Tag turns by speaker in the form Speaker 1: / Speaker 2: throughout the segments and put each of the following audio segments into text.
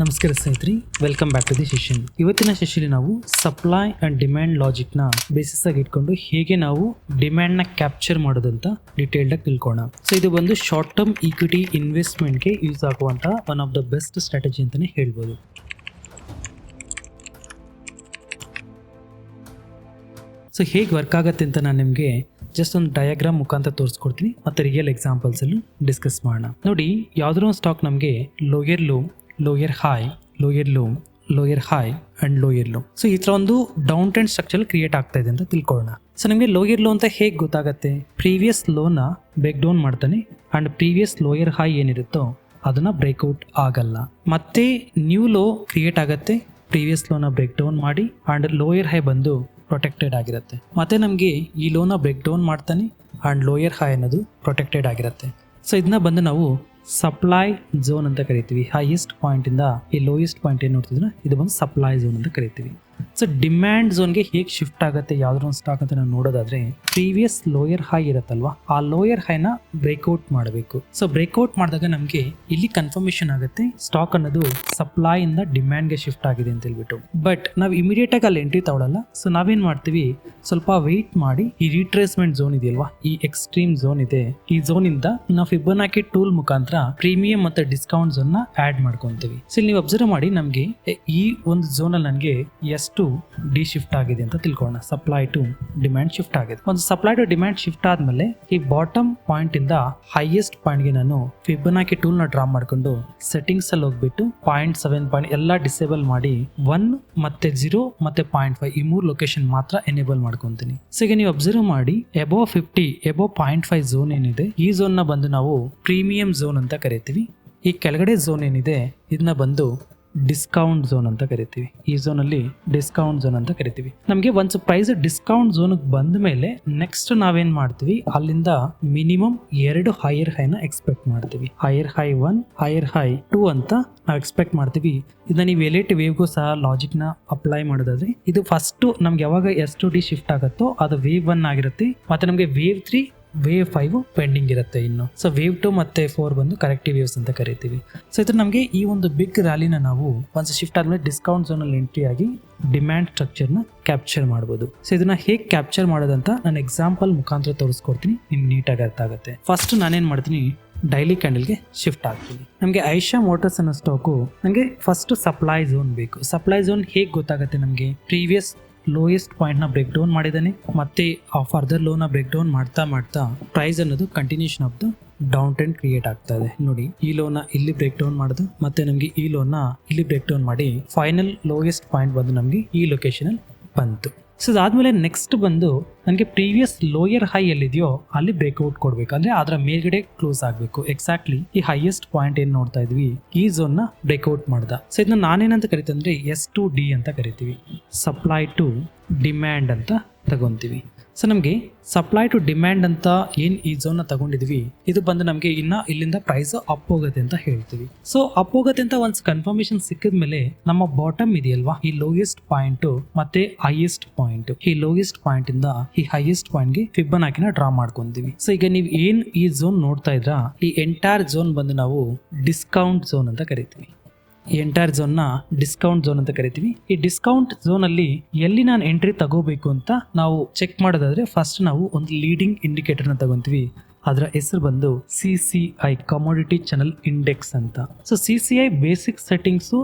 Speaker 1: ನಮಸ್ಕಾರ ಸ್ನೇಹಿತರೆ welcome back to the session ಇವತ್ತಿನ ಸೆಷನ್ ನಾವು ಸಪ್ಲೈ ಅಂಡ್ ಡಿಮ್ಯಾಂಡ್ ಲಾಜಿಕ್ನ ಬೇಸಿಸ್ ಆಗಿ ಇಟ್ಕೊಂಡು ಹೇಗೆ ನಾವು ಡಿಮ್ಯಾಂಡ್ನ ಕ್ಯಾಪ್ಚರ್ ಮಾಡೋದಂತ ಡೀಟೇಲ್ಡ್ ಆಗಿ ತಿಳ್ಕೋಣ ಸೊ ಇದು ಬಂದು ಶಾರ್ಟ್ ಟರ್ಮ್ ಈಕ್ವಿಟಿ ಇನ್ವೆಸ್ಟ್ಮೆಂಟ್ಗೆ ಯೂಸ್ ಆಗುವಂತ one of the best strategy ಅಂತಾನೆ ಹೇಳ್ಬೋದು. ಸೊ ಹೇಗೆ ವರ್ಕ್ ಆಗುತ್ತೆ ಅಂತ ನಾನು ನಿಮಗೆ ಜಸ್ಟ್ ಒಂದು ಡಯಾಗ್ರಾಮ್ ಮುಖಾಂತರ ತೋರಿಸ್ಕೊಡ್ತೀನಿ, ಮತ್ತು ರಿಯಲ್ ಎಕ್ಸಾಂಪಲ್ಸಲ್ಲೂ ಡಿಸ್ಕಸ್ ಮಾಡೋಣ. ನೋಡಿ ಯಾವುದೋ ಒಂದು ಸ್ಟಾಕ್ ನಮಗೆ lower low lower high, lower low lower high and lower low so ಈ ಥರ ಒಂದು ಡೌನ್ ಟ್ರೆಂಡ್ ಸ್ಟ್ರಕ್ಚರ್ ಕ್ರಿಯೇಟ್ ಆಗ್ತಾ ಇದೆ ಅಂತ ತಿಳ್ಕೊಳ್ಳೋಣ. ಸೊ ನಮಗೆ ಲೋಯರ್ ಲೋ ಅಂತ ಹೇಗೆ ಗೊತ್ತಾಗುತ್ತೆ? ಪ್ರೀವಿಯಸ್ ಲೋನ ಬ್ರೇಕ್ ಡೌನ್ ಮಾಡ್ತಾನೆ ಅಂಡ್ ಪ್ರೀವಿಯಸ್ ಲೋಯರ್ ಹೈ ಏನಿರುತ್ತೋ ಅದನ್ನು ಬ್ರೇಕ್ಔಟ್ ಆಗಲ್ಲ. ಮತ್ತೆ ನ್ಯೂ ಲೋ ಕ್ರಿಯೇಟ್ ಆಗುತ್ತೆ, ಪ್ರೀವಿಯಸ್ ಲೋನ ಬ್ರೇಕ್ ಡೌನ್ ಮಾಡಿ ಅಂಡ್ ಲೋಯರ್ ಹೈ ಬಂದು ಪ್ರೊಟೆಕ್ಟೆಡ್ ಆಗಿರುತ್ತೆ. ಮತ್ತೆ ನಮಗೆ ಈ ಲೋನ ಬ್ರೇಕ್ ಡೌನ್ ಮಾಡ್ತಾನೆ ಅಂಡ್ ಲೋಯರ್ ಹೈ ಅನ್ನೋದು ಪ್ರೊಟೆಕ್ಟೆಡ್ ಆಗಿರುತ್ತೆ. ಸೊ ಇದನ್ನ ಬಂದು ನಾವು ಸಪ್ಲೈ ಝೋನ್ ಅಂತ ಕರಿತೀವಿ. ಹೈಯೆಸ್ಟ್ ಪಾಯಿಂಟಿಂದ ಈ ಲೋಯೆಸ್ಟ್ ಪಾಯಿಂಟ್ ಏನು ನೋಡ್ತಿದ್ರೆ ಇದು ಬಂದು ಸಪ್ಲೈ ಝೋನ್ ಅಂತ ಕರಿತೀವಿ. ಸೊ ಡಿಮ್ಯಾಂಡ್ ಝೋನ್ಗೆ ಹೇಗೆ ಶಿಫ್ಟ್ ಆಗುತ್ತೆ ಯಾವ್ದಾದ್ರು ಒಂದು ಸ್ಟಾಕ್ ಅಂತ ನಾವು ನೋಡೋದಾದ್ರೆ ಪ್ರೀವಿಯಸ್ ಲೋಯರ್ ಹೈ ಇರುತ್ತಲ್ವಾ, ಆ ಲೋಯರ್ ಹೈನ ಬ್ರೇಕ್ಔಟ್ ಮಾಡಬೇಕು. ಸೊ ಬ್ರೇಕ್ಔಟ್ ಮಾಡಿದಾಗ ನಮಗೆ ಇಲ್ಲಿ ಕನ್ಫರ್ಮೇಶನ್ ಆಗುತ್ತೆ ಸ್ಟಾಕ್ ಅನ್ನೋದು ಸಪ್ಲೈ ಇಂದ ಡಿಮ್ಯಾಂಡ್ಗೆ ಶಿಫ್ಟ್ ಆಗಿದೆ ಅಂತ ಹೇಳ್ಬಿಟ್ಟು. ಬಟ್ ನಾವು ಇಮಿಡಿಯೇಟ್ ಆಗಿ ಅಲ್ಲಿ ಎಂಟ್ರಿ ತಗೊಳ್ಳಲ್ಲ ಸೊ ನಾವೇನ್ ಮಾಡ್ತೀವಿ, ಸ್ವಲ್ಪ ವೆಯ್ಟ್ ಮಾಡಿ, ಈ ರೀಟ್ರೇಸ್ಮೆಂಟ್ ಝೋನ್ ಇದೆಯಲ್ವಾ, ಈ ಎಕ್ಸ್ಟ್ರೀಮ್ ಝೋನ್ ಇದೆ, ಈ ಝೋನ್ ಇಂದ ನಾವು ಫಿಬೊನಾಕಿ ಟೂಲ್ ಮುಖಾಂತರ ಪ್ರೀಮಿಯಂ ಮತ್ತೆ ಡಿಸ್ಕೌಂಟ್ ಝೋನ್ ಆಡ್ ಮಾಡ್ಕೊಂತೀವಿ. ಸೊ ನೀವು ಅಬ್ಸರ್ವ್ ಮಾಡಿ, ನಮಗೆ ಈ ಒಂದು ಝೋನ್ ಅಲ್ಲಿ ನನಗೆ ಎಷ್ಟು ಡಿ ಶಿಫ್ಟ್ ಆಗಿದೆ ಅಂತ ತಿಳ್ಕೊಳ್ಳೋಣ. ಸಪ್ಲೈ ಟು ಡಿಮ್ಯಾಂಡ್ ಶಿಫ್ಟ್ ಆಗಿದೆ. ಒಂದು ಸಪ್ಲೈ ಟು ಡಿಮ್ಯಾಂಡ್ ಶಿಫ್ಟ್ ಆದ್ಮೇಲೆ ಈ ಬಾಟಮ್ ಪಾಯಿಂಟ್ ಇಂದ ಹೈಯೆಸ್ಟ್ ಪಾಯಿಂಟ್ಗೆ ನಾನು ಫಿಬನಾಕಿ ಟೂಲ್ನ ಡ್ರಾ ಮಾಡ್ಕೊಂಡು ಸೆಟ್ಟಿಂಗ್ಸ್ ಅಲ್ಲಿ ಹೋಗ್ಬಿಟ್ಟು ಪಾಯಿಂಟ್ ಸೆವೆನ್ ಪಾಯಿಂಟ್ ಎಲ್ಲ ಡಿಸೇಬಲ್ ಮಾಡಿ ಒನ್ ಮತ್ತೆ ಜೀರೋ ಮತ್ತೆ ಪಾಯಿಂಟ್ ಫೈವ್ ಈ ಮೂರು ಲೊಕೇಶನ್ ಮಾತ್ರ ಎನೇಬಲ್ ಮಾಡ್ಕೊಂತೀನಿ. ಸೊ ನೀವು ಅಬ್ಸರ್ವ್ ಮಾಡಿ above fifty above point five zone ಏನಿದೆ, ಈ ಝೋನ್ನ ಬಂದು ನಾವು ಪ್ರೀಮಿಯಂ ಝೋನ್ ಅಂತ ಕರಿತೀವಿ. ಈ ಕೆಳಗಡೆ ಝೋನ್ ಏನಿದೆ, ಇದನ್ನ ಬಂದು ಡಿಸ್ಕೌಂಟ್ ಝೋನ್ ಅಂತ ಕರಿತೀವಿ. ಈ ಝೋನಲ್ಲಿ ಡಿಸ್ಕೌಂಟ್ ಝೋನ್ ಅಂತ ಕರಿತೀವಿ. ನಮಗೆ ಒಂದು ಪ್ರೈಸ್ ಡಿಸ್ಕೌಂಟ್ ಝೋನ್ ಬಂದ ಮೇಲೆ ನೆಕ್ಸ್ಟ್ ನಾವೇನ್ ಮಾಡ್ತೀವಿ? ಅಲ್ಲಿಂದ ಮಿನಿಮಮ್ ಎರಡು ಹೈಯರ್ ಹೈನ ಎಕ್ಸ್ಪೆಕ್ಟ್ ಮಾಡ್ತೀವಿ. Higher high one higher high two ಅಂತ ನಾವು ಎಕ್ಸ್ಪೆಕ್ಟ್ ಮಾಡ್ತೀವಿ. ಇದನ್ನ ನೀವು ಎಲೇಟ್ ವೇವ್ಗೂ ಸಹ ಲಾಜಿಕ್ನ ಅಪ್ಲೈ ಮಾಡೋದಾದ್ರೆ, ಇದು ಫಸ್ಟ್ ನಮ್ಗೆ ಯಾವಾಗ ಎಸ್ ಟು ಡಿ ಶಿಫ್ಟ್ ಆಗುತ್ತೋ ಅದು ವೇವ್ ಒನ್ ಆಗಿರುತ್ತೆ. ಮತ್ತೆ ನಮಗೆ wave three wave five pending ಇರುತ್ತೆ ಇನ್ನು. ಸೊ ವೇವ್ ಟು ಮತ್ತೆ ಫೋರ್ ಬಂದು ಕರೆಕ್ಟಿವ್ ವೇವ್ಸ್ ಅಂತ ಕರಿತೀವಿ. ಸೊ ಇದು ನಮಗೆ ಈ ಒಂದು ಬಿಗ್ ರ್ಯಾಲಿನ ನಾವು ಒಂದು ಶಿಫ್ಟ್ ಆದ್ಮೇಲೆ ಡಿಸ್ಕೌಂಟ್ ಝೋನ್ ಅಲ್ಲಿ ಎಂಟ್ರಿ ಆಗಿ ಡಿಮ್ಯಾಂಡ್ ಸ್ಟ್ರಕ್ಚರ್ನ ಕ್ಯಾಪ್ಚರ್ ಮಾಡ್ಬೋದು. ಸೊ ಇದನ್ನ ಹೇಗೆ ಕ್ಯಾಪ್ಚರ್ ಮಾಡೋದಂತ ನಾನು ಎಕ್ಸಾಂಪಲ್ ಮುಖಾಂತರ ತೋರಿಸ್ಕೊಡ್ತೀನಿ, ನಿಮ್ಗೆ ನೀಟಾಗಿ ಅರ್ಥ ಆಗುತ್ತೆ. ಫಸ್ಟ್ ನಾನೇನು ಮಾಡ್ತೀನಿ ಡೈಲಿ ಕ್ಯಾಂಡಲ್ಗೆ ಶಿಫ್ಟ್ ಆಗ್ತೀನಿ ನಮಗೆ ಐಷಾ ಮೋಟರ್ಸ್ ಅನ್ನೋ ಸ್ಟಾಕು ನನಗೆ ಫಸ್ಟ್ ಸಪ್ಲೈ ಝೋನ್ ಬೇಕು. ಸಪ್ಲೈ ಝೋನ್ ಹೇಗೆ ಗೊತ್ತಾಗುತ್ತೆ ನಮಗೆ? ಪ್ರೀವಿಯಸ್ ಲೋಯೆಸ್ಟ್ ಪಾಯಿಂಟ್ನ ಬ್ರೇಕ್ ಡೌನ್ ಮಾಡಿದ್ದಾನೆ. ಮತ್ತೆ ಆ ಫರ್ದರ್ ಲೋನ ಬ್ರೇಕ್ ಡೌನ್ ಮಾಡ್ತಾ ಮಾಡ್ತಾ ಪ್ರೈಸ್ ಅನ್ನೋದು continuation of the down trend create ಆಗ್ತಾ ಇದೆ. ನೋಡಿ, ಈ ಲೋನ ಇಲ್ಲಿ ಬ್ರೇಕ್ ಡೌನ್ ಮಾಡುದು, ಮತ್ತೆ ನಮಗೆ ಈ ಲೋನ್ ಇಲ್ಲಿ ಬ್ರೇಕ್ ಡೌನ್ ಮಾಡಿ ಫೈನಲ್ ಲೋಯೆಸ್ಟ್ ಪಾಯಿಂಟ್ ಬಂದು ನಮಗೆ ಈ ಲೊಕೇಶನ್ ಅಲ್ಲಿ ಬಂತು. ಸೊ ಅದಾದ್ಮೇಲೆ ನೆಕ್ಸ್ಟ್ ಬಂದು ನನಗೆ ಪ್ರೀವಿಯಸ್ ಲೋಯರ್ ಹೈ ಎಲ್ಲಿದೆಯೋ ಅಲ್ಲಿ ಬ್ರೇಕ್ಔಟ್ ಕೊಡಬೇಕು. ಅಂದರೆ ಅದರ ಮೇಲ್ಗಡೆ ಕ್ಲೋಸ್ ಆಗಬೇಕು. ಎಕ್ಸಾಕ್ಟ್ಲಿ ಈ ಹೈಯೆಸ್ಟ್ ಪಾಯಿಂಟ್ ಏನು ನೋಡ್ತಾ ಇದ್ವಿ? ಈ ಝೋನ್ನ ಬ್ರೇಕ್ಔಟ್ ಮಾಡ್ದ. ಸೊ ಇದನ್ನ ನಾನೇನಂತ ಕರಿತಂದ್ರೆ ಎಸ್ ಟು ಡಿ ಅಂತ ಕರಿತೀವಿ. ಸಪ್ಲೈ ಟು ಡಿಮ್ಯಾಂಡ್ ಅಂತ ತಗೊಂತೀವಿ. ಸೊ ನಮಗೆ ಸಪ್ಲೈ ಟು ಡಿಮ್ಯಾಂಡ್ ಅಂತ ಏನು ಈ ಝೋನ್ನ ತಗೊಂಡಿದ್ವಿ, ಇದು ಬಂದು ನಮಗೆ ಇನ್ನ ಇಲ್ಲಿಂದ ಪ್ರೈಸ್ ಅಪ್ ಹೋಗುತ್ತೆ ಅಂತ ಹೇಳ್ತೀವಿ. ಸೊ ಅಪ್ ಹೋಗುತ್ತೆ ಅಂತ ಒಂದು ಕನ್ಫರ್ಮೇಶನ್ ಸಿಕ್ಕಿದ ಮೇಲೆ ನಮ್ಮ ಬಾಟಮ್ ಇದೆಯಲ್ವಾ? ಈ ಲೋಯೆಸ್ಟ್ ಪಾಯಿಂಟ್ ಮತ್ತೆ ಹೈಯೆಸ್ಟ್ ಪಾಯಿಂಟ್ ಈ ಲೋಯೆಸ್ಟ್ ಪಾಯಿಂಟ್ ಇಂದ ಈ ಹೈಯೆಸ್ಟ್ ಪಾಯಿಂಟ್ಗೆ ಫಿಬ್ಬನ್ ಹಾಕಿನ ಡ್ರಾ ಮಾಡ್ಕೊಂತೀವಿ. ಸೊ ಈಗ ನೀವು ಏನ್ ಈ ಝೋನ್ ನೋಡ್ತಾ ಇದ್ರ, ಈ ಎಂಟೈರ್ ಝೋನ್ ಬಂದು ನಾವು ಡಿಸ್ಕೌಂಟ್ ಝೋನ್ ಅಂತ ಕರಿತೀವಿ. ಎಂಟೈರ್ ಝೋನ್ನ ಡಿಸ್ಕೌಂಟ್ ಝೋನ್ ಅಂತ ಕರಿತೀವಿ. ಈ ಡಿಸ್ಕೌಂಟ್ ಝೋನ್ ಅಲ್ಲಿ ಎಲ್ಲಿ ನಾನು ಎಂಟ್ರಿ ತಗೋಬೇಕು ಅಂತ ನಾವು ಚೆಕ್ ಮಾಡೋದಾದ್ರೆ ಫಸ್ಟ್ ನಾವು ಒಂದು ಲೀಡಿಂಗ್ ಇಂಡಿಕೇಟರ್ನ ತಗೊಂತೀವಿ. ಅದರ ಹೆಸರು ಬಂದು C C I commodity channel index ಅಂತ. So C C I basic settings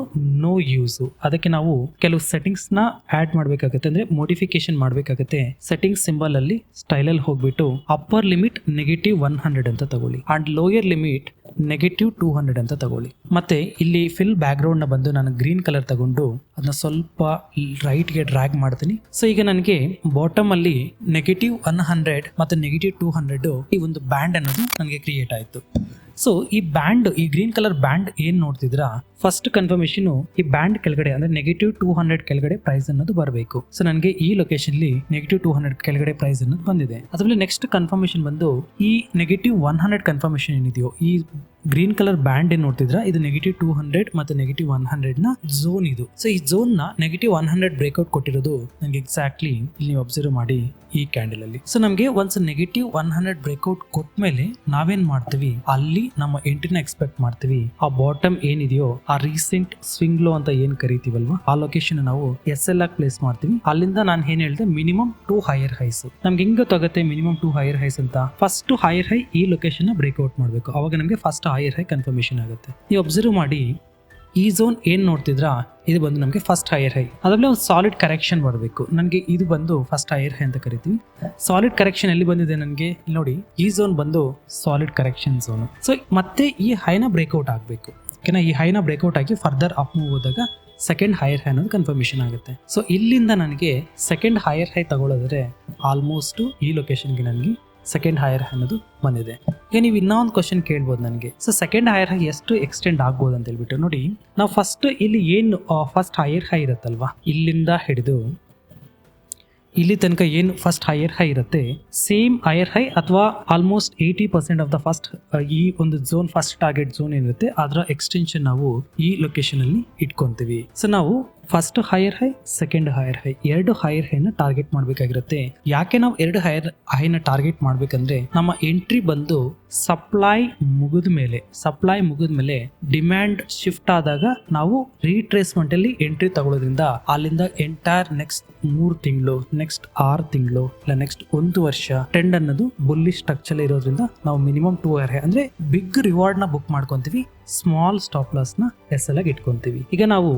Speaker 1: no use ಅದಕ್ಕೆ ನಾವು ಕೆಲವು ಸೆಟ್ಟಿಂಗ್ಸ್ ಆ್ಯಡ್ ಮಾಡಬೇಕಾಗುತ್ತೆ. ಅಂದ್ರೆ ಮೋಡಿಫಿಕೇಶನ್ ಮಾಡಬೇಕಾಗುತ್ತೆ. ಸೆಟ್ಟಿಂಗ್ಸ್ ಸಿಂಬಲ್ ಅಲ್ಲಿ ಸ್ಟೈಲ್ ಅಲ್ಲಿ ಹೋಗ್ಬಿಟ್ಟು upper limit negative one hundred ಅಂತ ತಗೊಳ್ಳಿ. And lower limit negative two hundred ಅಂತ ತಗೊಳ್ಳಿ. ಮತ್ತೆ ಇಲ್ಲಿ ಫಿಲ್ ಬ್ಯಾಕ್ ಗ್ರೌಂಡ್ನ ಬಂದು ನಾನು ಗ್ರೀನ್ ಕಲರ್ ತಗೊಂಡು ಅದನ್ನ ಸ್ವಲ್ಪ ರೈಟ್ಗೆ ಡ್ರ್ಯಾಗ್ ಮಾಡ್ತೀನಿ. ಸೊ ಈಗ ನನಗೆ ಬಾಟಮ್ ಅಲ್ಲಿ ನೆಗೆಟಿವ್ ಒನ್ ಹಂಡ್ರೆಡ್ ಮತ್ತೆ ನೆಗೆಟಿವ್ ಟೂ ಹಂಡ್ರೆಡ್ ಈ ಒಂದು ಬ್ಯಾಂಡ್ ಅನ್ನೋದು ನನಗೆ ಕ್ರಿಯೇಟ್ ಆಯ್ತು. ಸೊ ಈ ಬ್ಯಾಂಡ್ ಈ ಗ್ರೀನ್ ಕಲರ್ ಬ್ಯಾಂಡ್ ಏನ್ ನೋಡ್ತಿದ್ರಾ ಫಸ್ಟ್ ಕನ್ಫರ್ಮೇಶನ್ ಈ ಬ್ಯಾಂಡ್ ಕೆಳಗಡೆ, ಅಂದ್ರೆ ನೆಗೆಟಿವ್ ಟೂ ಹಂಡ್ರೆಡ್ ಕೆಳಗಡೆ ಪ್ರೈಸ್ ಅನ್ನೋದು ಬರಬೇಕು. ಸೊ ನನಗೆ ಈ ಲೊಕೇಶನ್ ನೆಗೆಟಿವ್ ಟೂ ಹಂಡ್ರೆಡ್ ಕೆಳಗಡೆ ಪ್ರೈಸ್ ಅನ್ನೋದು ಬಂದಿದೆ. ಅದ್ರಲ್ಲಿ ನೆಕ್ಸ್ಟ್ ಕನ್ಫರ್ಮೇಶನ್ ಬಂದು ಈ ನೆಗೆಟಿವ್ ಒನ್ ಹಂಡ್ರೆಡ್ ಕನ್ಫರ್ಮೇಶನ್ ಏನಿದೆಯೋ, ಈ ಗ್ರೀನ್ ಕಲರ್ ಬ್ಯಾಂಡ್ ಏನ್ ನೋಡ್ತಿದ್ರ ಇದು ನೆಗೆಟಿವ್ ಟೂ ಹಂಡ್ರೆಡ್ ಮತ್ತೆ ನೆಗೆಟಿವ್ ಒನ್ ಹಂಡ್ರೆಡ್ನ ಝೋನ್ ಇದು. ಸೊ ಈ ಝೋನ್ನ ನೆಗೆಟಿವ್ ಒನ್ ಹಂಡ್ರೆಡ್ ಬ್ರೇಕ್ಔಟ್ ಕೊಟ್ಟಿರೋದು ನನಗೆ ಎಕ್ಸಾಕ್ಟ್ಲಿ ಇಲ್ಲಿ ನೀವು ಅಬ್ಸರ್ವ್ ಮಾಡಿ ಈ ಕ್ಯಾಂಡಲ್ ಅಲ್ಲಿ. ಸೊ ನಮಗೆ once negative one hundred breakout ಕೊಟ್ಮೇಲೆ ನಾವೇನ್ ಮಾಡ್ತೀವಿ? ಅಲ್ಲಿ ನಮ್ಮ ಎಂಟ್ರಿನ ಎಕ್ಸ್ಪೆಕ್ಟ್ ಮಾಡ್ತೀವಿ. ಆ ಬಾಟಮ್ ಏನಿದೆಯೋ, ಆ ರೀಸೆಂಟ್ ಸ್ವಿಂಗ್ ಲೋ ಅಂತ ಏನ್ ಕರಿತೀವಲ್ವಾ? ಆ ಲೊಕೇಶನ್ ನಾವು ಎಸ್ ಎಲ್ ಆಗಿ ಪ್ಲೇಸ್ ಮಾಡ್ತೀವಿ. ಅಲ್ಲಿಂದ ನಾನು ಏನ್ ಹೇಳಿದೆ? ಮಿನಿಮಮ್ ಟೂ ಹೈಯರ್ ಹೈಸ್ ನಮ್ಗೆ ಹೆಂಗ್ ಗೊತ್ತಾಗುತ್ತೆ ಮಿನಿಮಮ್ ಟೂ ಹೈಯರ್ ಹೈಸ್ ಅಂತ? ಫಸ್ಟ್ ಹೈಯರ್ ಹೈ ಈ ಲೊಕೇಶನ್ ಬ್ರೇಕ್ಔಟ್ ಮಾಡಬೇಕು. ಅವಾಗ ನಮಗೆ ಫಸ್ಟ್ ಹೈಯರ್ ಹೈ ಕನ್ಫರ್ಮೇಶನ್ ಆಗುತ್ತೆ. ನೀವು ಅಬ್ಸರ್ವ್ ಮಾಡಿ, ಈ ಝೋನ್ ಏನು ನೋಡ್ತಿದ್ರಾ, ಇದು ಬಂದು ನಮಗೆ ಫಸ್ಟ್ ಹೈಯರ್ ಹೈ ಅದ್ರಲ್ಲಿ ಒಂದು ಸಾಲಿಡ್ ಕರೆಕ್ಷನ್ ಬರಬೇಕು. ನನಗೆ ಇದು ಬಂದು ಫಸ್ಟ್ ಹೈಯರ್ ಹೈ ಅಂತ ಕರಿತೀವಿ. ಸಾಲಿಡ್ ಕರೆಕ್ಷನ್ ಎಲ್ಲಿ ಬಂದಿದೆ ನನಗೆ? ನೋಡಿ, ಈ ಝೋನ್ ಬಂದು ಸಾಲಿಡ್ ಕರೆಕ್ಷನ್ ಝೋನ್ ಸೊ ಮತ್ತೆ ಈ ಹೈನ ಬ್ರೇಕ್ಔಟ್ ಆಗಬೇಕು. ಓಕೆನಾ ಈ ಹೈನ ಬ್ರೇಕ್ಔಟ್ ಆಗಿ ಫರ್ದರ್ ಅಪ್ ಮೂವ್ ಹೋದಾಗ ಸೆಕೆಂಡ್ ಹೈಯರ್ ಹೈ ಅನ್ನೋದು ಕನ್ಫರ್ಮೇಷನ್ ಆಗುತ್ತೆ. ಸೊ ಇಲ್ಲಿಂದ ನನಗೆ ಸೆಕೆಂಡ್ ಹೈಯರ್ ಹೈ ತಗೊಳ್ಳೋದ್ರೆ ಆಲ್ಮೋಸ್ಟ್ ಈ ಲೊಕೇಶನ್ಗೆ ನನಗೆ ಸೆಕೆಂಡ್ ಹೈಯರ್ ಅನ್ನೋದು ಬಂದಿದೆ. ಈಗ ನೀವು ಇನ್ನೊಂದು ಕ್ವಶನ್ ಕೇಳ್ಬೋದು ನನಗೆ. ಸೊ ಸೆಕೆಂಡ್ ಹೈಯರ್ ಹೈ ಎಷ್ಟು ಎಕ್ಸ್ಟೆಂಡ್ ಆಗ್ಬೋದು ಅಂತ ಹೇಳ್ಬಿಟ್ಟು ನೋಡಿ, ನಾವು ಫಸ್ಟ್ ಇಲ್ಲಿ ಏನು ಫಸ್ಟ್ ಹೈಯರ್ ಹೈ ಇರುತ್ತಲ್ವಾ? ಇಲ್ಲಿಂದ ಹಿಡಿದು ಇಲ್ಲಿ ತನಕ ಏನು ಫಸ್ಟ್ ಹೈಯರ್ ಹೈ ಇರುತ್ತೆ? ಸೇಮ್ ಹೈಯರ್ ಹೈ ಅಥವಾ almost eighty percent of the first ಈ ಒಂದು ಝೋನ್ ಫಸ್ಟ್ ಟಾರ್ಗೆಟ್ ಝೋನ್ ಏನಿರುತ್ತೆ, ಅದರ ಎಕ್ಸ್ಟೆನ್ಷನ್ ನಾವು ಈ ಲೊಕೇಶನ್ ಅಲ್ಲಿ ಇಟ್ಕೊಂತೀವಿ. ಸೊ ನಾವು first higher high second higher high ಎರಡು ಹೈಯರ್ ಹೈನ ಟಾರ್ಗೆಟ್ ಮಾಡಬೇಕಾಗಿರುತ್ತೆ. ಯಾಕೆ ನಾವು ಎರಡು ಹೈಯರ್ ಹೈನ ಟಾರ್ಗೆಟ್ ಮಾಡ್ಬೇಕಂದ್ರೆ ನಮ್ಮ ಎಂಟ್ರಿ ಬಂದು ಸಪ್ಲೈ ಮುಗಿದ ಮೇಲೆ ಸಪ್ಲೈ ಮುಗಿದ ಮೇಲೆ ಡಿಮ್ಯಾಂಡ್ ಶಿಫ್ಟ್ ಆದಾಗ ನಾವು ರೀಟ್ರೇಸ್ಮೆಂಟ್ ಅಲ್ಲಿ ಎಂಟ್ರಿ ತಗೊಳ್ಳೋದ್ರಿಂದ ಅಲ್ಲಿಂದ ಎಂಟೈರ್ ನೆಕ್ಸ್ಟ್ ಮೂರು ತಿಂಗಳು ನೆಕ್ಸ್ಟ್ ಆರು ತಿಂಗಳು, ಇಲ್ಲ ನೆಕ್ಸ್ಟ್ ಒಂದು ವರ್ಷ ಟ್ರೆಂಡ್ ಅನ್ನೋದು ಬುಲ್ಲಿ ಸ್ಟ್ರಕ್ಚರ್ ಇರೋದ್ರಿಂದ ನಾವು ಮಿನಿಮಮ್ ಟೂ ಹೈ ಅಂದ್ರೆ ಬಿಗ್ ರಿವಾರ್ಡ್ನ ಬುಕ್ ಮಾಡ್ಕೊಂತೀವಿ ಸ್ಮಾಲ್ ಸ್ಟಾಪ್ ಲಾಸ್ನ ಎಸ್ ಎಲ್ ಆಗಿ ಇಟ್ಕೊಂತೀವಿ. ಈಗ ನಾವು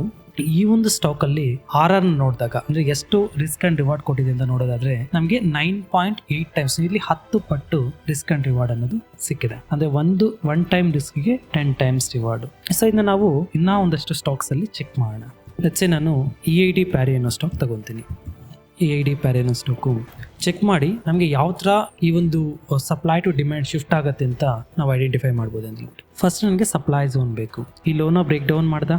Speaker 1: ಈ ಒಂದು ಸ್ಟಾಕ್ ಅಲ್ಲಿ ಆರ್ ಆರ್ ನೋಡಿದಾಗ, ಅಂದ್ರೆ ಎಷ್ಟು ರಿಸ್ಕ್ ಅಂಡ್ ರಿವಾರ್ಡ್ ಕೊಟ್ಟಿದೆ ಅಂತ ನೋಡೋದಾದ್ರೆ, ನಮಗೆ ನೈನ್ ಪಾಯಿಂಟ್ ಏಟ್ ಟೈಮ್ಸ್ ಇಲ್ಲಿ ಹತ್ತು ಪಟ್ಟು ರಿಸ್ಕ್ ಅಂಡ್ ರಿವಾರ್ಡ್ ಅನ್ನೋದು ಸಿಕ್ಕಿದೆ. ಅಂದ್ರೆ ಒಂದು ಒನ್ ಟೈಮ್ ರಿಸ್ಕ್ಗೆ ಟೆನ್ ಟೈಮ್ಸ್ ರಿವಾರ್ಡ್ ಸೊ ಇದನ್ನ ನಾವು ಇನ್ನೂ ಒಂದಷ್ಟು ಸ್ಟಾಕ್ಸ್ ಅಲ್ಲಿ ಚೆಕ್ ಮಾಡೋಣ. ಲೆಟ್ಸೆ ನಾನು ಇ ಐ ಡಿ ಪ್ಯಾರಿ ಅನ್ನೋ ಸ್ಟಾಕ್ ತಗೊಂತೀನಿ. ಇ ಐ ಡಿ ಪ್ಯಾರಿ ಅನ್ನೋ ಸ್ಟಾಕು ಚೆಕ್ ಮಾಡಿ, ನಮಗೆ ಯಾವ ಥರ ಈ ಒಂದು ಸಪ್ಲೈ ಟು ಡಿಮ್ಯಾಂಡ್ ಶಿಫ್ಟ್ ಆಗುತ್ತೆ ಅಂತ ನಾವು ಐಡೆಂಟಿಫೈ ಮಾಡ್ಬೋದು ಅಂತ ಫಸ್ಟ್ ನನಗೆ ಸಪ್ಲೈ ಝೋನ್ ಬೇಕು. ಈ ಲೋನ ಬ್ರೇಕ್ ಡೌನ್ ಮಾಡ್ದ?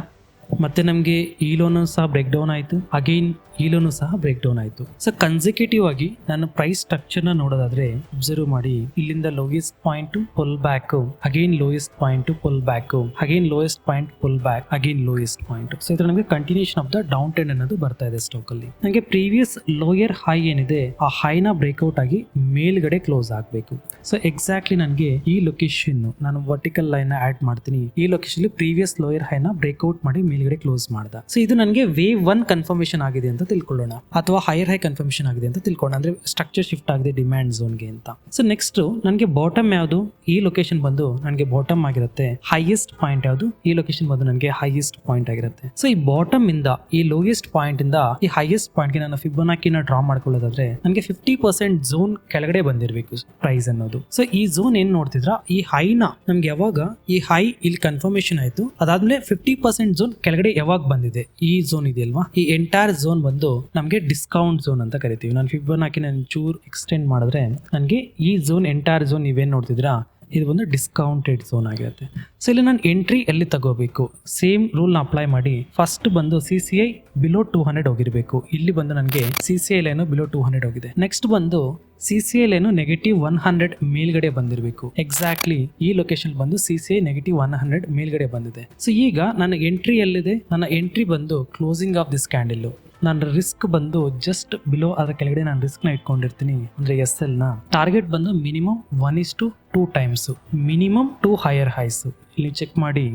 Speaker 1: ಮತ್ತೆ ನಮಗೆ ಈ ಲೋನು ಸಹ ಬ್ರೇಕ್ ಡೌನ್ ಆಯಿತು. ಅಗೈನ್ ಈ ಲೋನು ಸಹ ಬ್ರೇಕ್ ಡೌನ್ ಆಯಿತು. ಸೊ ಕನ್ಸಿಕ್ಯೂಟಿವ್ ಆಗಿ ನಾನು ಪ್ರೈಸ್ ಸ್ಟ್ರಕ್ಚರ್ನ ನೋಡೋದಾದ್ರೆ ಅಬ್ಸರ್ವ್ ಮಾಡಿ. ಇಲ್ಲಿಂದ lowest point pull back again lowest point pull back again lowest point pull back again lowest point so ಇದು ನಮಗೆ continuation of the down trend ಅನ್ನೋದು ಬರ್ತಾ ಇದೆ ಸ್ಟಾಕ್ ಅಲ್ಲಿ. ನನಗೆ ಪ್ರೀವಿಯಸ್ ಲೋಯರ್ ಹೈ ಏನಿದೆ, ಆ ಹೈನ ಬ್ರೇಕ್ಔಟ್ ಆಗಿ ಮೇಲ್ಗಡೆ ಕ್ಲೋಸ್ ಆಗಬೇಕು. ಸೊ ಎಕ್ಸಾಕ್ಟ್ಲಿ ನನಗೆ ಈ ಲೊಕೇಶನ್ ನಾನು ವರ್ಟಿಕಲ್ ಲೈನ್ ಆಡ್ ಮಾಡ್ತೀನಿ. ಈ ಲೊಕೇಶನ್ ಪ್ರೀವಿಯಸ್ ಲೋಯರ್ನ ಬ್ರೇಕ್ಔಟ್ ಮಾಡಿ ಮೇಲ್ಗಡೆ ಕ್ಲೋಸ್ ಮಾಡ್ದ. ಸೊ ಇದು ನನಗೆ ವೇವ್ ಒನ್ ಕನ್ಫರ್ಮೇಶನ್ ಆಗಿದೆ ಅಂತ ತಿಳ್ಕೊಳ್ಳೋಣ. ಅಥವಾ ಹೈಯರ್ ಹೈ ಕನ್ಫರ್ಮೇಶನ್ ಆಗಿದೆ ಅಂತ ತಿಳ್ಕೊಳ್ಳೋಣ. ಅಂದ್ರೆ ಸ್ಟ್ರಕ್ಚರ್ ಶಿಫ್ಟ್ ಆಗಿದೆ ಡಿಮ್ಯಾಂಡ್ ಝೋನ್ಗೆ ಅಂತ. ಸೊ ನೆಕ್ಸ್ಟ್ ನನಗೆ ಬಾಟಮ್ ಯಾವುದು? ಈ ಲೊಕೇಶನ್ ಬಂದು ನನಗೆ ಬಾಟಮ್ ಆಗಿರುತ್ತೆ. ಹೈಯೆಸ್ಟ್ ಪಾಯಿಂಟ್ ಯಾವುದು? ಈ ಲೊಕೇಶನ್ ಬಂದು ನನಗೆ ಹೈಯೆಸ್ಟ್ ಪಾಯಿಂಟ್ ಆಗಿರುತ್ತೆ. ಸೊ ಈ ಬಾಟಮ್ ಇಂದ, ಈ ಲೋಯೆಸ್ಟ್ ಪಾಯಿಂಟ್ ಇಂದ, ಈ ಹೈಯೆಸ್ಟ್ ಪಾಯಿಂಟ್ಗೆ ನಾನು ಫಿಬೋನಾಕಿನ ಡ್ರಾ ಮಾಡ್ಕೊಳ್ಳೋದಾದ್ರೆ ನನಗೆ ಫಿಫ್ಟಿ ಪರ್ಸೆಂಟ್ ಝೋನ್ ಕೆಳಗಡೆ ಬಂದಿರಬೇಕು ಪ್ರೈಸ್ ಅನ್ನೋದು. ಸೊ ಈ ಝೋನ್ ಏನ್ ನೋಡ್ತಿದ್ರ? ಈ ಹೈನ ನಮ್ಗೆ ಯಾವಾಗ? ಈ ಹೈ ಇಲ್ಲಿ ಕನ್ಫರ್ಮೇಶನ್ ಆಯ್ತು. ಅದಾದ್ಮೇಲೆ ಫಿಫ್ಟಿ ಪರ್ಸೆಂಟ್ ಝೋನ್ ಕೆಳಗಡೆ ಯಾವಾಗ ಬಂದಿದೆ ಈ ಝೋನ್ ಇದೆಯಲ್ವಾ ಈ ಎಂಟೈರ್ ಝೋನ್ ಬಂದು ನಮಗೆ ಡಿಸ್ಕೌಂಟ್ ಝೋನ್ ಅಂತ ಕರಿತೀವಿ. ನಾನು ಫಿಬೋನಾಕಿ ನಾನು ಚೂರ್ ಎಕ್ಸ್ಟೆಂಡ್ ಮಾಡಿದ್ರೆ ನನಗೆ ಈ ಝೋನ್ ಎಂಟೈರ್ ಝೋನ್ ನೀವೇನು ನೋಡ್ತಿದ್ರಾ ಇದು ಒಂದು ಡಿಸ್ಕೌಂಟೆಡ್ ಝೋನ್ ಆಗಿರುತ್ತೆ. ಸೊ ಇಲ್ಲಿ ನಾನು ಎಂಟ್ರಿ ಎಲ್ಲಿ ತಗೋಬೇಕು? ಸೇಮ್ ರೂಲ್ನ ಅಪ್ಲೈ ಮಾಡಿ ಫಸ್ಟ್ ಬಂದು C C I below two hundred ಹೋಗಿರಬೇಕು. ಇಲ್ಲಿ ಬಂದು ನನಗೆ C C I line below two hundred ಹೋಗಿದೆ. ನೆಕ್ಸ್ಟ್ ಬಂದು C C I line negative one hundred ಮೇಲ್ಗಡೆ ಬಂದಿರಬೇಕು. ಎಕ್ಸಾಕ್ಟ್ಲಿ ಈ ಲೊಕೇಶನ್ ಬಂದು C C I negative one hundred ಮೇಲ್ಗಡೆ ಬಂದಿದೆ. ಸೊ ಈಗ ನನ್ನ ಎಂಟ್ರಿ ಎಲ್ಲಿದೆ? ನನ್ನ ಎಂಟ್ರಿ ಬಂದು ಕ್ಲೋಸಿಂಗ್ ಆಫ್ ದಿಸ್ ಕ್ಯಾಂಡಲ್ ನನ್ನ ರಿಸ್ಕ್ ಬಂದು ಜಸ್ಟ್ ಬಿಲೋ ಅದರ ಕೆಳಗಡೆ ನಾನು ರಿಸ್ಕ್ನ ಇಟ್ಕೊಂಡಿರ್ತೀನಿ. ಅಂದ್ರೆ ಎಸ್ ಎಲ್ನ ಟಾರ್ಗೆಟ್ ಬಂದು minimum one is to two times minimum two higher highs ಇಲ್ಲಿ ಚೆಕ್ ಮಾಡಿ.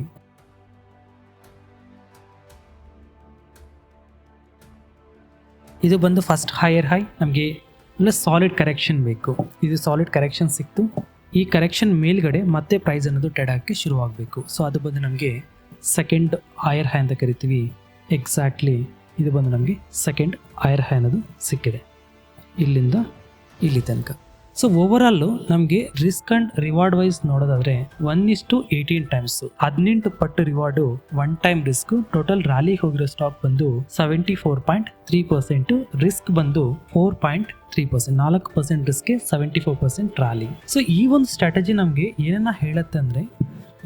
Speaker 1: ಇದು ಬಂದು ಫಸ್ಟ್ ಹೈಯರ್ ಹೈ ನಮಗೆ ಇಲ್ಲ ಸಾಲಿಡ್ ಕರೆಕ್ಷನ್ ಬೇಕು. ಇದು ಸಾಲಿಡ್ ಕರೆಕ್ಷನ್ ಸಿಕ್ತು. ಈ ಕರೆಕ್ಷನ್ ಮೇಲ್ಗಡೆ ಮತ್ತೆ ಪ್ರೈಸ್ ಅನ್ನೋದು ಟೆಡ್ ಶುರುವಾಗಬೇಕು. ಸೊ ಅದು ಬಂದು ನಮಗೆ ಸೆಕೆಂಡ್ ಹೈಯರ್ ಹೈ ಅಂತ ಕರಿತೀವಿ. ಎಕ್ಸಾಕ್ಟ್ಲಿ ಇದು ಬಂದು ನಮಗೆ ಸೆಕೆಂಡ್ ಐರ್ ಹೈ ಅನ್ನೋದು ಸಿಕ್ಕಿದೆ. ಇಲ್ಲಿಂದ ಇಲ್ಲಿ ತನಕ. ಸೊ ಓವರ್ ಆಲ್ ನಮಗೆ ರಿಸ್ಕ್ ಅಂಡ್ ರಿವಾರ್ಡ್ ವೈಸ್ ನೋಡೋದಾದ್ರೆ one is to eighteen times ಹದಿನೆಂಟು ಪಟ್ಟು reward one time risk total ರ್ಯಾಲಿಗೆ ಹೋಗಿರೋ ಸ್ಟಾಕ್ ಬಂದು seventy four point three percent risk ಬಂದು ಫೋರ್ ಪಾಯಿಂಟ್ ತ್ರೀ ಪರ್ಸೆಂಟ್ ನಾಲ್ಕು percent ರಿಸ್ಕ್ಗೆ seventy four percent rally so ಈ ಒಂದು strategy ನಮಗೆ ಏನನ್ನ ಹೇಳುತ್ತೆ ಅಂದ್ರೆ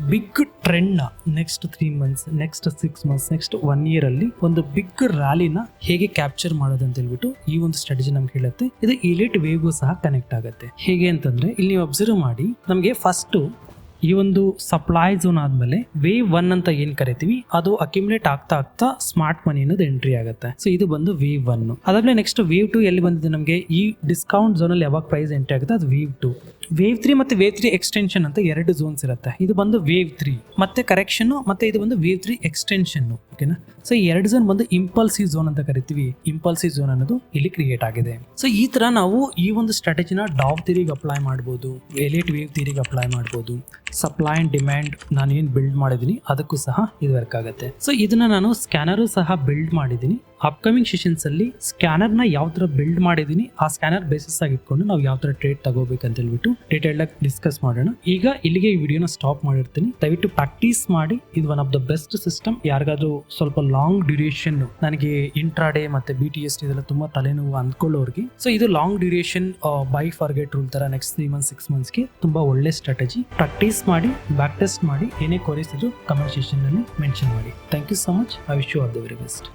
Speaker 1: big ಟ್ರೆಂಡ್ನ next three months next six months next one year ಅಲ್ಲಿ ಒಂದು ಬಿಗ್ ರ್ಯಾಲಿನ ಹೇಗೆ ಕ್ಯಾಪ್ಚರ್ ಮಾಡೋದು ಅಂತ ಹೇಳ್ಬಿಟ್ಟು ಈ ಒಂದು ಸ್ಟ್ರಾಟಜಿ ನಮ್ಗೆ ಹೇಳುತ್ತೆ. ಇದು ಇಲಿಟ್ ವೇವ್ಗೂ ಸಹ ಕನೆಕ್ಟ್ ಆಗುತ್ತೆ. ಹೇಗೆ ಅಂತಂದ್ರೆ ಇಲ್ಲಿ ನೀವು ಅಬ್ಸರ್ವ್ ಮಾಡಿ, ನಮಗೆ ಫಸ್ಟ್ ಈ ಒಂದು ಸಪ್ಲೈ ಝೋನ್ ಆದ್ಮೇಲೆ ವೇವ್ ಒನ್ ಅಂತ ಏನ್ ಕರಿತೀವಿ, ಅದು ಅಕ್ಯುಮುಲೇಟ್ ಆಗ್ತಾ ಆಗ್ತಾ ಸ್ಮಾರ್ಟ್ ಮನಿ ಅನ್ನೋದು ಎಂಟ್ರಿ ಆಗುತ್ತೆ. ಸೊ ಇದು ಬಂದು ವೇವ್ ಒನ್ ಅದಾದ್ಮೇಲೆ ನೆಕ್ಸ್ಟ್ ವೇವ್ ಟು ಎಲ್ಲಿ ಬಂದಿದೆ ನಮಗೆ? ಈ ಡಿಸ್ಕೌಂಟ್ ಝೋನ್ ಅಲ್ಲಿ ಯಾವಾಗ ಪ್ರೈಸ್ ಎಂಟ್ರಿ ಆಗುತ್ತೆ, ಅದು ವೇವ್ ಟು ವೇವ್ ತ್ರೀ ಮತ್ತೆ ವೇವ್ ತ್ರೀ ಎಕ್ಸ್ಟೆನ್ಷನ್ ಅಂತ ಎರಡು ಝೋನ್ಸ್ ಇರುತ್ತೆ. ಇದು ಬಂದು ವೇವ್ ತ್ರೀ ಮತ್ತೆ ಕರೆಕ್ಷನ್ ಮತ್ತೆ ಇದು ಬಂದು ವೇವ್ ತ್ರೀ ಎಕ್ಸ್ಟೆನ್ಷನ್ ಓಕೆನಾ ಸೊ ಈ ಎರಡು ಝೋನ್ ಬಂದು ಇಂಪಲ್ಸಿವ್ ಝೋನ್ ಅಂತ ಕರಿತೀವಿ. ಇಂಪಲ್ಸಿವ್ ಝೋನ್ ಅನ್ನೋದು ಇಲ್ಲಿ ಕ್ರಿಯೇಟ್ ಆಗಿದೆ. ಸೊ ಈ ತರ ನಾವು ಈ ಒಂದು ಸ್ಟ್ರಾಟಜಿನ ಡಾವ್ ತಿರಿಗೆ ಅಪ್ಲೈ ಮಾಡ್ಬೋದು. ಎಲಿಟ್ ವೇವ್ ತಿರಿಗೆ ಅಪ್ಲೈ ಮಾಡ್ಬೋದು. ಸಪ್ಲೈ ಅಂಡ್ ಡಿಮ್ಯಾಂಡ್ ನಾನು ಏನು ಬಿಲ್ಡ್ ಮಾಡಿದ್ದೀನಿ ಅದಕ್ಕೂ ಸಹ ಇದು ವರ್ಕ್ ಆಗುತ್ತೆ. ಸೊ ಇದನ್ನ ನಾನು ಸ್ಕ್ಯಾನರು ಸಹ ಬಿಲ್ಡ್ ಮಾಡಿದ್ದೀನಿ ಅಪ್ಕಮಿಂಗ್ ಸೆಷನ್ಸ್ ಅಲ್ಲಿ ಸ್ಕ್ಯಾನರ್ನ ಯಾವ ಥರ ಬಿಲ್ಡ್ ಮಾಡಿದ್ದೀನಿ ಆ ಸ್ಕ್ಯಾನರ್ ಬೇಸಿಸ್ ಆಗಿ ಇಟ್ಕೊಂಡು ನಾವು ಯಾವ ಥರ ಟ್ರೇಡ್ ತಗೋಬೇಕಂತ ಹೇಳ್ಬಿಟ್ಟು ಡೀಟೇಲ್ ಆಗಿ ಡಿಸ್ಕಸ್ ಮಾಡೋಣ. ಈಗ ಇಲ್ಲಿಗೆ ಈ ವಿಡಿಯೋನ ಸ್ಟಾಪ್ ಮಾಡಿರ್ತೀನಿ. ದಯವಿಟ್ಟು ಪ್ರಾಕ್ಟೀಸ್ ಮಾಡಿ. ಇದು one of the best system ಯಾರಿಗಾದ್ರೂ ಸ್ವಲ್ಪ ಲಾಂಗ್ ಡ್ಯೂರೇಷನ್ ನನಗೆ ಇಂಟ್ರಾಡೇ ಮತ್ತೆ ಬಿ ಟಿ ಎಸ್ ಇದೆಲ್ಲ ತುಂಬಾ ತಲೆನೋವು ಅಂದ್ಕೊಳ್ಳೋರಿಗೆ. ಸೊ ಇದು long duration buy forget rule ತರ ನೆಕ್ಸ್ಟ್ ತ್ರೀ ಮಂತ್ ಸಿಕ್ಸ್ ಮಂತ್ಸ್ಗೆ ತುಂಬಾ ಒಳ್ಳೆ ಸ್ಟ್ರಾಟಜಿ ಪ್ರಾಕ್ಟೀಸ್ ಮಾಡಿ ಬ್ಯಾಕ್ ಟೆಸ್ಟ್ ಮಾಡಿ, ಏನೇ ಕೊರಿಸಿದ್ರು ಕಮೆಂಟ್ ಸೆಷನ್ನಲ್ಲಿ ಮೆನ್ಷನ್ ಮಾಡಿ. Thank you so much I wish you all the very best